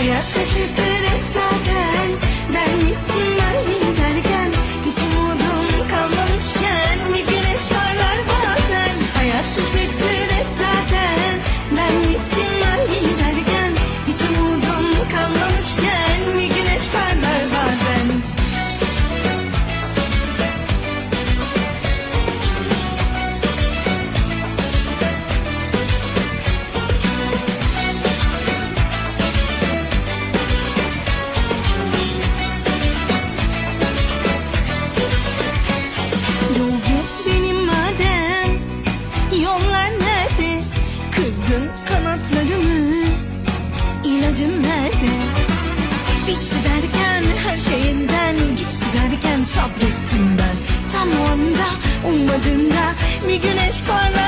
hayat çeşitli sen? Bitti derken her şeyinden gitti derken sabrettim ben. Tam o anda ummadığında bir güneş parlar.